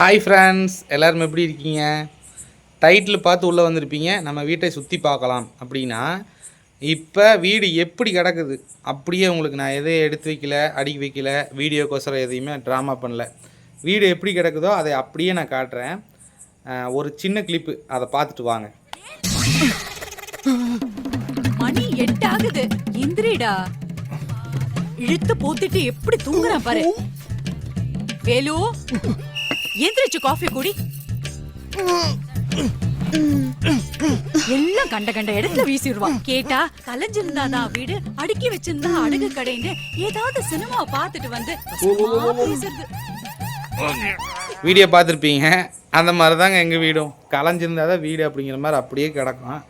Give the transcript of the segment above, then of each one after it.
Hi friends எல்லோரும் எப்படி இருக்கீங்க? டைட்டில் பார்த்து உள்ளே வந்திருப்பீங்க. நம்ம வீட்டை சுற்றி பார்க்கலாம் அப்படின்னா இப்போ வீடு எப்படி கிடக்குது? அப்படியே உங்களுக்கு நான் எதையும் எடுத்து வைக்கல அடுக்கி வைக்கல வீடியோக்கோசரம் எதையுமே ட்ராமா பண்ணல. வீடு எப்படி கிடக்குதோ அதை அப்படியே நான் காட்டுறேன். ஒரு சின்ன கிளிப்பு அதை பார்த்துட்டு வாங்க. மணி எட்டு ஆகுது. எந்திரிடா இழுத்து போத்திட்டு எப்படி தூங்குறான் பாரு. வேலு எந்திரிச்சு காஃபி குடி. எல்லாம் கண்ட கண்ட இடத்துல வீசிடுவான் கேட்டா கலைஞ்சிருந்தாதான் வீடு அடுக்கி வச்சிருந்தா அடுக்கு கடைன்னு ஏதாவது சினிமா பார்த்துட்டு வந்து வீடியோ பார்த்துருப்பீங்க. அந்த மாதிரி தாங்க எங்கள் வீடும். கலைஞ்சிருந்தா தான் வீடு அப்படிங்கிற மாதிரி அப்படியே கிடக்கும்.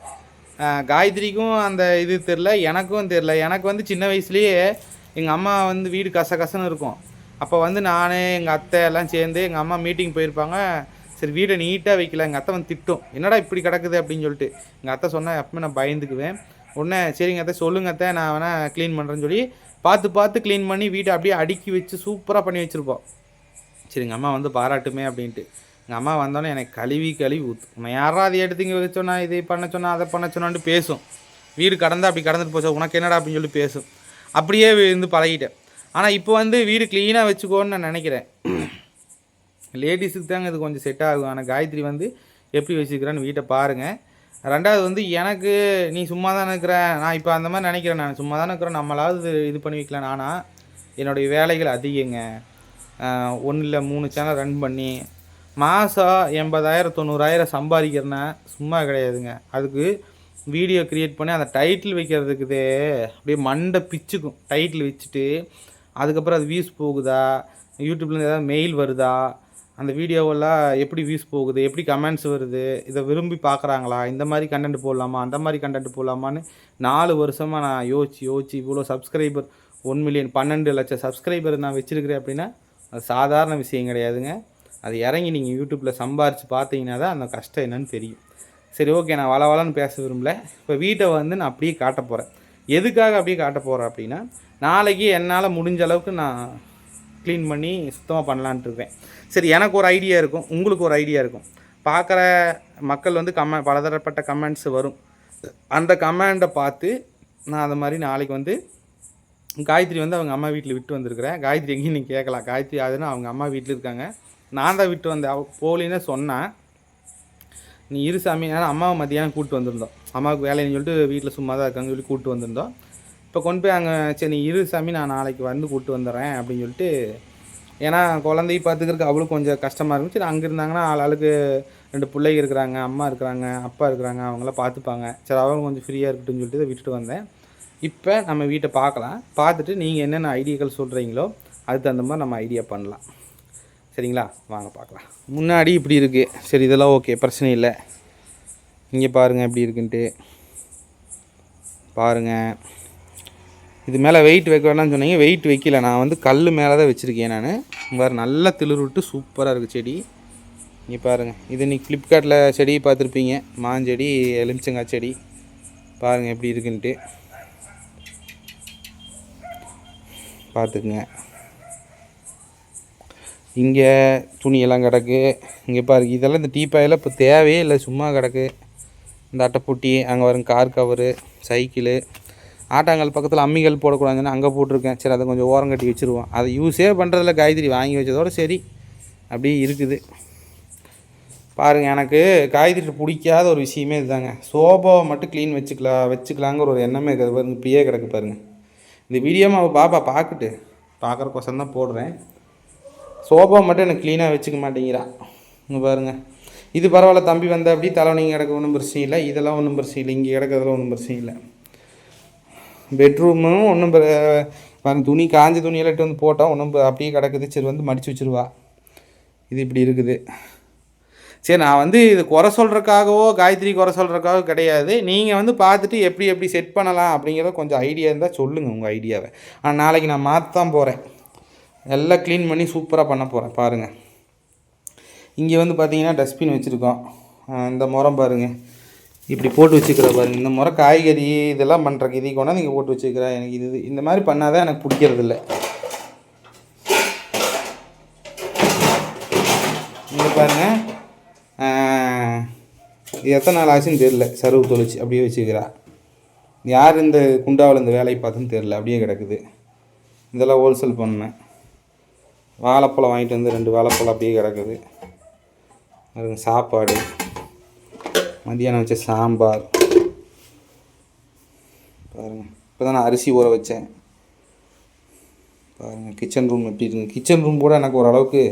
காயத்ரிக்கும் அந்த இது தெரில எனக்கும் தெரில எனக்கு வந்து சின்ன வயசுலேயே எங்கள் அம்மா வந்து வீடு கச கசன்னு இருக்கும். அப்போ வந்து நான் எங்கள் அத்தை எல்லாம் சேர்ந்து எங்கள் அம்மா மீட்டிங் போயிருப்பாங்க. சரி வீடை நீட்டாக வைக்கல. எங்கள் அத்தை வந்து திட்டும். என்னடா இப்படி கிடக்குது? அப்படின்னு சொல்லிட்டு. எங்கள் அத்தை சொன்னால் எப்பவுமே நான் பயந்துக்குவேன். உடனே சரிங்க அத்தை சொல்லுங்க அத்தை. நான் வேணால் க்ளீன் பண்ணுறேன்னு சொல்லி பார்த்து பார்த்து க்ளீன் பண்ணி வீட்டை அப்படியே அடுக்கி வச்சு சூப்பராக பண்ணி வச்சுருப்போம். சரி எங்கள் அம்மா வந்து பாராட்டுமே அப்படின்ட்டு. எங்கள் அம்மா வந்தோடனே எனக்கு கழுவி கழுவி ஊற்று உன்னை யாரா அதை எடுத்து இங்கே வைக்க இதை பண்ண சொன்னால் அதை பண்ண சொன்னான்ட்டு பேசும். வீடு கடந்தா அப்படி கடந்துட்டு போச்சா உனக்கு என்னடா? அப்படின்னு சொல்லி பேசும். அப்படியே இருந்து பழகிட்டேன். ஆனால் இப்போ வந்து வீடு க்ளீனாக வச்சுக்கோன்னு நான் நினைக்கிறேன். லேடிஸுக்கு தாங்க இது கொஞ்சம் செட் ஆகும் ஆனால் காயத்ரி வந்து எப்படி வச்சுக்கிறான்னு வீட்டை பாருங்கள் ரெண்டாவது வந்து எனக்கு நீ சும்மா தானே இருக்கிற? நான் இப்போ அந்த மாதிரி நினைக்கிறேன் நான். சும்மா தானே இருக்கிறேன். நம்மளாவது இது- இது பண்ணி வைக்கலாம். ஆனால் என்னுடைய வேலைகள் அதிகங்க. ஒன்றும் இல்லை மூணு சேனல் ரன் பண்ணி மாதம் எண்பதாயிரம் தொண்ணூறாயிரம் சம்பாதிக்கிறேன்னா சும்மா கிடையாதுங்க. அதுக்கு வீடியோ க்ரியேட் பண்ணி அந்த டைட்டில் வைக்கிறதுக்குதே அப்படியே மண்டை பிச்சுக்கும். டைட்டில் வச்சுட்டு அதுக்கப்புறம் அது வியூஸ் போகுதா? யூடியூப்லேருந்து ஏதாவது மெயில் வருதா? அந்த வீடியோவெல்லாம் எப்படி வியூஸ் போகுது? எப்படி கமெண்ட்ஸ் வருது? இதை விரும்பி பார்க்குறாங்களா? இந்த மாதிரி கண்டென்ட் போடலாமா? அந்த மாதிரி கண்டென்ட் போடலாமான்னு நாலு வருஷமாக நான் யோசிச்சு யோசிச்சு இவ்வளோ சப்ஸ்கிரைபர் ஒன் மில்லியன் பன்னெண்டு லட்சம் சப்ஸ்கிரைபர் நான் வச்சுருக்கிறேன் அப்படின்னா அது சாதாரண விஷயம் கிடையாதுங்க. அது இறங்கி நீங்கள் யூடியூப்பில் சம்பாரித்து பார்த்தீங்கன்னா தான் அந்த கஷ்டம் என்னன்னு தெரியும். சரி ஓகே நான் வள வளன்னு பேச விரும்பல. இப்போ வீட்டை வந்து நான் அப்படியே காட்ட போகிறேன் எதுக்காக அப்படியே காட்ட போகிறேன் அப்படின்னா நாளைக்கு என்னால் முடிஞ்ச அளவுக்கு நான் க்ளீன் பண்ணி சுத்தமாக பண்ணலான்ட்டு இருக்கேன். சரி எனக்கு ஒரு ஐடியா இருக்கும். உங்களுக்கு ஒரு ஐடியா இருக்கும். பார்க்குற மக்கள் வந்து கமெண்ட் பலதரப்பட்ட கமெண்ட்ஸ் வரும். அந்த கமெண்டை பார்த்து நான் அது மாதிரி நாளைக்கு வந்து காயத்ரி வந்து அவங்க அம்மா வீட்டில் விட்டு வந்திருக்கிறேன். காயத்ரி எங்கேயும் நீங்கள் கேட்கலாம். காயத்ரி அதுன்னா அவங்க அம்மா வீட்டில் இருக்காங்க. நான் தான் விட்டு வந்தேன். அவ போலின்னு சொன்னேன் நீ இரு சாமி. ஏன்னா அம்மாவை மத்தியானம் கூப்பிட்டு வந்திருந்தோம். அம்மாவுக்கு வேலைன்னு சொல்லிட்டு வீட்டில் சும்மா தான் இருக்காங்க சொல்லி கூப்பிட்டு வந்திருந்தோம். இப்போ கொண்டு போய் அங்கே சரி நீ இரு சாமி நான் நாளைக்கு வந்து கூப்பிட்டு வந்துடுறேன் அப்படின்னு சொல்லிட்டு ஏன்னா குழந்தைய பார்த்துக்கிறதுக்கு அவளுக்கு கொஞ்சம் கஷ்டமாக இருக்கும். சரி அங்கே இருந்தாங்கன்னா ஆள் ஆளுக்கு ரெண்டு பிள்ளைங்க இருக்கிறாங்க அம்மா இருக்கிறாங்க அப்பா இருக்கிறாங்க அவங்களாம் பார்த்துப்பாங்க. சரி அவங்க கொஞ்சம் ஃப்ரீயாக இருக்கட்டும்னு சொல்லிட்டு இதை விட்டுட்டு வந்தேன். இப்போ நம்ம வீட்டை பார்க்கலாம். பார்த்துட்டு நீங்கள் என்னென்ன ஐடியாக்கள் சொல்கிறீங்களோ அதுக்கு தகுந்த மாதிரி நம்ம ஐடியா பண்ணலாம். சரிங்களா? வாங்க பார்க்கலாம். முன்னாடி இப்படி இருக்குது சரி இதெல்லாம் ஓகே பிரச்சனை இல்லை. இங்கே பாருங்கள் எப்படி இருக்குன்ட்டு. பாருங்கள் இது மேலே வெயிட் வைக்க வேணாம்னு சொன்னீங்க. வெயிட் வைக்கல. நான் வந்து கல் மேலே தான் வச்சுருக்கேன் நான். வேறு நல்லா திளிர் விட்டு சூப்பராக இருக்குது செடி. இங்கே பாருங்கள் இது நீ ஃப்ளிப்கார்ட்டில் செடி பார்த்துருப்பீங்க. மாஞ்செடி எலுமிச்சங்காய் செடி. பாருங்கள் எப்படி இருக்குன்ட்டு. பார்த்துக்குங்க. இங்கே துணியெல்லாம் கிடக்கு. இங்கே பாருங்க இதெல்லாம் இந்த டீப்பாயில் இப்போ தேவையே இல்லை. சும்மா கிடக்கு. இந்த அட்டைப்பூட்டி அங்கே வரும் கார் கவரு சைக்கிளு ஆட்டாங்கல் பக்கத்தில் அம்மிகள் போடக்கூடாதுன்னு அங்கே போட்டிருக்கேன். சரி அதை கொஞ்சம் ஓரம் கட்டி வச்சுருவோம். அதை யூஸே பண்ணுறதில்ல காய்கறி வாங்கி வச்சதோட சரி அப்படியே இருக்குது. பாருங்கள் எனக்கு காய்கறி பிடிக்காத ஒரு விஷயமே இதுதாங்க. சோபாவை மட்டும் க்ளீன் வச்சுக்கலாம் வச்சுக்கலாங்கிற ஒரு எண்ணமே இருக்குது. பாருங்க இப்படியே கிடக்கு பாருங்கள் இந்த வீடியோ அவள் பாப்பா பார்க்கட்டு பார்க்குறக்கோசரம் தான் போடுறேன். சோபா மட்டும் எனக்கு க்ளீனாக வச்சுக்க மாட்டேங்கிறா. இங்கே பாருங்க. இது பரவாயில்ல தம்பி வந்த அப்படி தலைவனிங்க கிடக்க ஒன்றும் பிரச்சனை இல்லை. இதெல்லாம் ஒன்றும் பிரச்சனை இல்லை. இங்கே கிடக்கிறதெல்லாம் ஒன்றும் பிரச்சனை இல்லை. பெட்ரூமும் ஒன்றும் பாருங்க துணி காஞ்ச துணியெல்லாம் இட்டு வந்து போட்டால் ஒன்றும் அப்படியே கிடக்குது. சரி வந்து மடித்து வச்சுருவா. இது இப்படி இருக்குது. சரி நான் வந்து இது குறை சொல்கிறக்காகவோ காயத்ரி குறை சொல்கிறக்காகவோ கிடையாது. நீங்கள் வந்து பார்த்துட்டு எப்படி எப்படி செட் பண்ணலாம் அப்படிங்கிறத கொஞ்சம் ஐடியா இருந்தால் சொல்லுங்கள் உங்கள் ஐடியாவை ஆனால் நாளைக்கு நான் மாற்ற தான் போகிறேன் எல்லாம் க்ளீன் பண்ணி சூப்பராக பண்ண போகிறேன் பாருங்கள் இங்கே வந்து பார்த்தீங்கன்னா டஸ்ட்பின் வச்சுருக்கோம். இந்த முறம் பாருங்கள் இப்படி போட்டு வச்சுக்கிற பாருங்க இந்த முறை காய்கறி இதெல்லாம் பண்ணுறக்கு இதை கொண்டாந்து நீங்கள் போட்டு வச்சுக்கிறேன் எனக்கு இது இந்த மாதிரி பண்ணாதான் எனக்கு பிடிக்கிறதில்ல. இங்கே பாருங்க. இது எத்தனை நாள் ஆச்சுன்னு தெரில சருவு தொழிச்சு அப்படியே வச்சுக்கிறா. யார் இந்த குண்டாவில் இந்த வேலையை பார்த்துன்னு தெரில அப்படியே கிடக்குது. இதெல்லாம் ஹோல்சேல் பண்ணேன். வாழைப்பழம் வாங்கிட்டு வந்து ரெண்டு வாழைப்பழம் அப்படியே கிடக்குது. பாருங்க சாப்பாடு. மதியானம் வச்ச சாம்பார். பாருங்கள் இப்போ தான் நான் அரிசி ஊற வச்சேன். பாருங்கள் கிச்சன் ரூம் எப்படி இருக்குது கிச்சன் ரூம் கூட எனக்கு ஓரளவுக்கு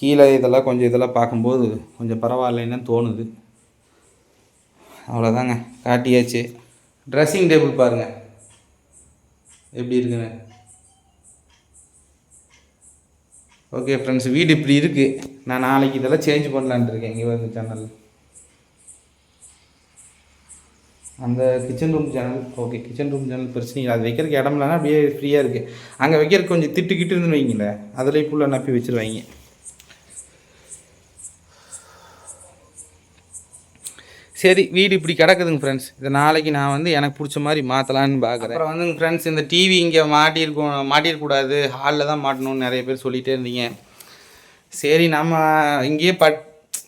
கீழே இதெல்லாம் கொஞ்சம் இதெல்லாம் பார்க்கும்போது கொஞ்சம் பரவாயில்லைன்னு தோணுது. அவ்வளோதாங்க காட்டியாச்சு. ட்ரெஸ்ஸிங் டேபிள் பாருங்கள் எப்படி இருக்குன்னு. ஓகே ஃப்ரெண்ட்ஸ் வீடு இப்படி இருக்குது நான் நாளைக்கு இதெல்லாம் சேஞ்ச் பண்ணலான்ட்டு இருக்கேன். இங்கே வந்து சேனல் அந்த kitchen room channel okay kitchen room channel பிரச்சனை இல்லை. அது வைக்கிறதுக்கு இடம் இல்லைன்னா அப்படியே ஃப்ரீயாக இருக்குது அங்கே வைக்கிறதுக்கு கொஞ்சம் திட்டுக்கிட்டு இருந்து வைங்களேன். அதிலே ஃபுல்லாக நப்பி வச்சுருவாங்க. சரி வீடு இப்படி கிடக்குதுங்க ஃப்ரெண்ட்ஸ் இதை நாளைக்கு நான் வந்து எனக்கு பிடிச்ச மாதிரி மாற்றலான்னு பார்க்குறேன் அப்புறம் வந்துங்க ஃப்ரெண்ட்ஸ் இந்த டிவி இங்கே மாட்டியிருக்கோம் மாட்டியிருக்கூடாது ஹாலில் தான் மாட்டணும்னு நிறைய பேர் சொல்லிகிட்டே இருந்தீங்க. சரி நம்ம இங்கேயே பட்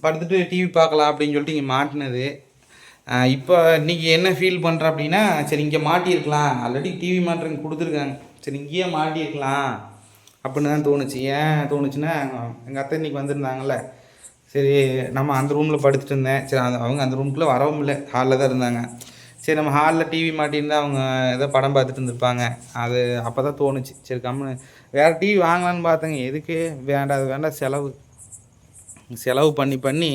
படுத்துட்டு டிவி பார்க்கலாம் அப்படின்னு சொல்லிட்டு இங்கே மாட்டினது. இப்போ இன்றைக்கி என்ன ஃபீல் பண்ணுற அப்படின்னா சரி இங்கே மாட்டியிருக்கலாம். ஆல்ரெடி டிவி மாட்டுறங்க கொடுத்துருக்காங்க. சரி இங்கேயே மாட்டியிருக்கலாம். அப்படின்னு தான் தோணுச்சு. ஏன் தோணுச்சுன்னா எங்கள் அத்தை இன்றைக்கி வந்திருந்தாங்கல்ல. சரி நம்ம அந்த ரூமில் படுத்துட்டு இருந்தேன். சரி அந்த அவங்க அந்த ரூம்குள்ளே வரவும் இல்லை. ஹாலில் தான் இருந்தாங்க. சரி நம்ம ஹாலில் டிவி மாட்டியிருந்தால் அவங்க ஏதோ படம் பார்த்துட்டு இருந்திருப்பாங்க. அது அப்போ தான் தோணுச்சு. சரி கம்முன்னு வேறு டிவி வாங்கலான்னு பார்த்தேங்க. எதுக்கு? வேண்டாம் அது வேண்டாம். செலவு. செலவு பண்ணி பண்ணி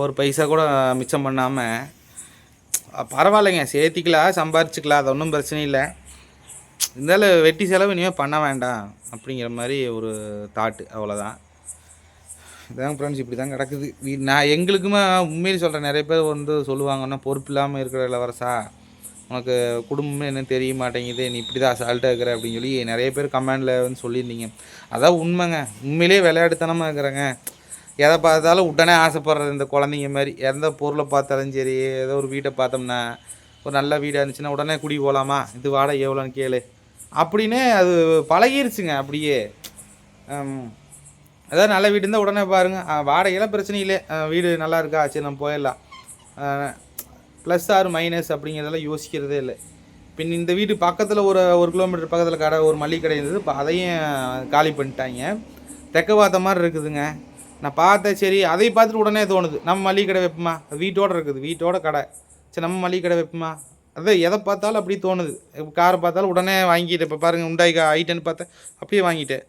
ஒரு பைசா கூட மிச்சம் பண்ணாமல் பரவாயில்லைங்க. சேர்த்திக்கலாம் சம்பாரிச்சிக்கலாம் அது ஒன்றும் பிரச்சனை இல்லை. இருந்தாலும் வெட்டி செலவு இனிமேல் பண்ண வேண்டாம் அப்படிங்கிற மாதிரி ஒரு தாட்டு அவ்வளோதான் இதான் ஃப்ரெண்ட்ஸ் இப்படி தான் கிடக்குது. வீ நான் எங்களுக்குமே உண்மையிலே சொல்கிறேன் நிறைய பேர் வந்து சொல்லுவாங்கன்னா பொறுப்பு இல்லாமல் இருக்கிற இளவரசா உனக்கு குடும்பமே என்ன தெரிய மாட்டேங்குது? நீ இப்படி தான் அசால்ட்டாக இருக்கிற அப்படின்னு சொல்லி நிறைய பேர் கமெண்டில் வந்து சொல்லியிருந்தீங்க. அதான் உண்மைங்க. உண்மையிலே விளையாட்டுத்தனமாக இருக்கிறேங்க. எதை பார்த்தாலும் உடனே ஆசைப்படுறது இந்த குழந்தைங்க மாதிரி. எந்த பொருளை பார்த்தாலும் சரி ஏதோ ஒரு வீட்டை பார்த்தோம்னா ஒரு நல்ல வீடாக இருந்துச்சுன்னா உடனே குடி போகலாமா இது வாடகை எவ்வளோன்னு கேளு. அப்படின்னு அது பழகிருச்சுங்க அப்படியே. அதாவது நல்ல வீடு இருந்தால் உடனே பாருங்கள் வாடகையெல்லாம் பிரச்சனை இல்லை. வீடு நல்லா இருக்கா? சரி நம்ம போயிடலாம். ப்ளஸ் ஆறு மைனஸ் அப்படிங்கிறதெல்லாம் யோசிக்கிறதே இல்லை. பின் இந்த வீட்டு பக்கத்தில் ஒரு ஒரு கிலோமீட்டர் பக்கத்தில் கடை ஒரு மளிகை கடை இருந்தது. இப்போ அதையும் காலி பண்ணிட்டாங்க. தெக்க பார்த்த மாதிரி இருக்குதுங்க. நான் பார்த்தேன் சரி அதை பார்த்துட்டு உடனே தோணுது நம்ம மளிகை கடை வைப்போமா? வீட்டோட இருக்குது வீட்டோட கடை. சரி நம்ம மளிகை கடை வைப்போமா? அதான் எதை பார்த்தாலும் அப்படி தோணுது. காரை பார்த்தாலும் உடனே வாங்கிட்டேன். இப்போ பாருங்கள் உண்டாய் ஐட்டன்னு பார்த்தேன் அப்படியே வாங்கிட்டேன்.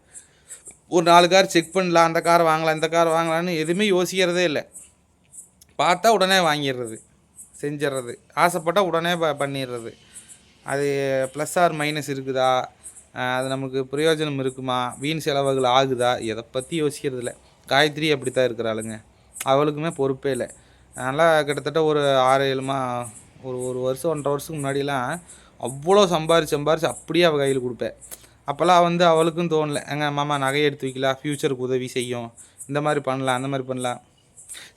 ஒரு நாலு கார் செக் பண்ணலாம் அந்த கார் வாங்கலாம் இந்த கார் வாங்கலாம்னு எதுவுமே யோசிக்கிறதே இல்லை. பார்த்தா உடனே வாங்கிடுறது செஞ்சிடுறது. ஆசைப்பட்டால் உடனே ப பண்ணிடுறது. அது ப்ளஸ் ஆர் மைனஸ் இருக்குதா? அது நமக்கு பிரயோஜனம் இருக்குமா? வீண் செலவுகள் ஆகுதா? எதை பற்றி யோசிக்கிறது இல்லை காயத்ரி அப்படி தான் இருக்கிறாளுங்க. அவளுக்குமே பொறுப்பே இல்லை. அதனால் கிட்டத்தட்ட ஒரு ஆறு ஏழுமா ஒரு ஒரு வருஷம் ஒன்றரை வருஷத்துக்கு முன்னாடிலாம் அவ்வளோ சம்பாரிச்சு சம்பாரிச்சு அப்படியே அவள் கையில் கொடுப்பேன் அப்போல்லாம் வந்து அவளுக்கும் தோணல. எங்க மாமா நகையை எடுத்து வைக்கலாம் ஃப்யூச்சருக்கு உதவி செய்யும். இந்த மாதிரி பண்ணலாம் அந்த மாதிரி பண்ணலாம்.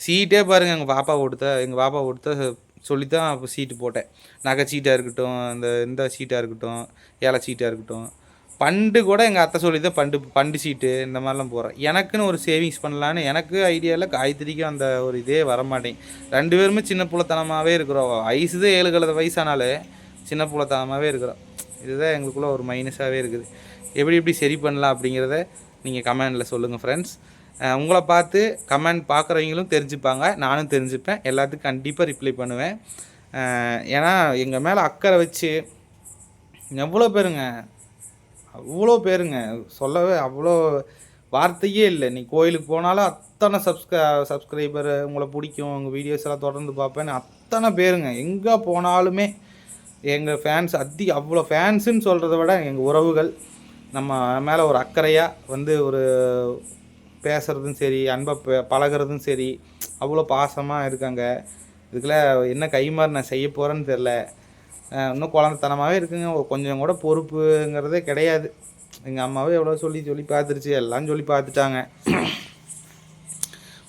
சீட்டே பாருங்கள் எங்கள் பாப்பா கொடுத்த எங்கள் பாப்பா கொடுத்த சொல்லி தான் அப்போ சீட்டு போட்டேன். நகை சீட்டாக இருக்கட்டும் இந்த இந்த சீட்டாக இருக்கட்டும் ஏழை சீட்டாக இருக்கட்டும். பண்டு கூட எங்கள் அத்தை சொல்லி தான் பண்டு பண்டு சீட்டு இந்த மாதிரிலாம் போகிறேன் எனக்குன்னு ஒரு சேவிங்ஸ் பண்ணலான்னு எனக்கு ஐடியாவில் காயத்ரிக்கும் அந்த ஒரு இதே வரமாட்டேன். ரெண்டு பேருமே சின்ன புலத்தனமாகவே இருக்கிறோம். வயசு தான் ஏழு கலத வயசானாலே சின்ன புலத்தனமாகவே இருக்கிறோம். இதுதான் எங்களுக்குள்ள ஒரு மைனஸாகவே இருக்குது. எப்படி எப்படி சரி பண்ணலாம் அப்படிங்கிறத நீங்கள் கமெண்டில் சொல்லுங்கள் ஃப்ரெண்ட்ஸ் உங்களை பார்த்து கமெண்ட் பார்க்குறவங்களும் தெரிஞ்சுப்பாங்க. நானும் தெரிஞ்சுப்பேன். எல்லாத்துக்கும் கண்டிப்பாக ரிப்ளை பண்ணுவேன். ஏன்னா எங்கள் மேலே அக்கறை வச்சு எவ்வளோ பேருங்க அவ்வளோ பேருங்க. சொல்லவே அவ்வளோ வார்த்தையே இல்லை. நீ கோயிலுக்கு போனாலும் அத்தனை சப்ஸ்கிர சப்ஸ்கிரைபர் உங்களை பிடிக்கும். உங்கள் வீடியோஸ் எல்லாம் தொடர்ந்து பார்ப்பேன்னு அத்தனை பேருங்க. எங்கே போனாலுமே எங்கள் ஃபேன்ஸ் அதி அவ்வளோ ஃபேன்ஸுன்னு சொல்கிறத விட எங்கள் உறவுகள் நம்ம மேலே ஒரு அக்கறையாக வந்து ஒரு பேசுகிறதும் சரி அன்பை ப- பழகுறதும் சரி அவ்வளோ பாசமாக இருக்காங்க. இதுக்குள்ள என்ன கைமாறு நான் செய்ய போகிறேன்னு தெரில இன்னும் குழந்தைத்தனமாகவே இருக்குங்க. கொஞ்சம் கூட பொறுப்புங்கிறதே கிடையாது. எங்கள் அம்மாவே எவ்வளோ சொல்லி சொல்லி பார்த்துருச்சு. எல்லாம் சொல்லி பார்த்துட்டாங்க.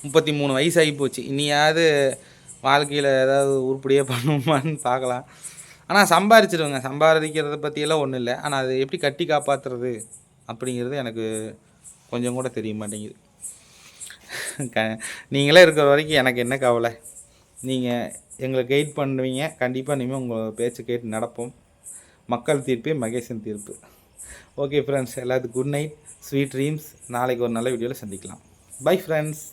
முப்பத்தி மூணு வயசு ஆகி போச்சு. இனியாவது வாழ்க்கையில் ஏதாவது உருப்படியாக பண்ணுமான்னு பார்க்கலாம். ஆனால் சம்பாரிச்சிடுவேங்க சம்பாதிக்கிறத பற்றியெல்லாம் ஒன்றும் இல்லை. ஆனால் அதை எப்படி கட்டி காப்பாற்றுறது அப்படிங்கிறது எனக்கு கொஞ்சம் கூட தெரிய மாட்டேங்குது. க நீங்களே இருக்கிற வரைக்கும் எனக்கு என்ன கவலை? நீங்கள் எங்களை கைட் பண்ணுவீங்க. கண்டிப்பாக இனிமேல் உங்கள் பேச்சு கேட்டு நடப்போம். மக்கள் தீர்ப்பே மகேசன் தீர்ப்பு. ஓகே ஃப்ரெண்ட்ஸ் எல்லாத்துக்கும் குட் நைட் ஸ்வீட் ட்ரீம்ஸ் நாளைக்கு ஒரு நல்ல வீடியோவில் சந்திக்கலாம். Bye friends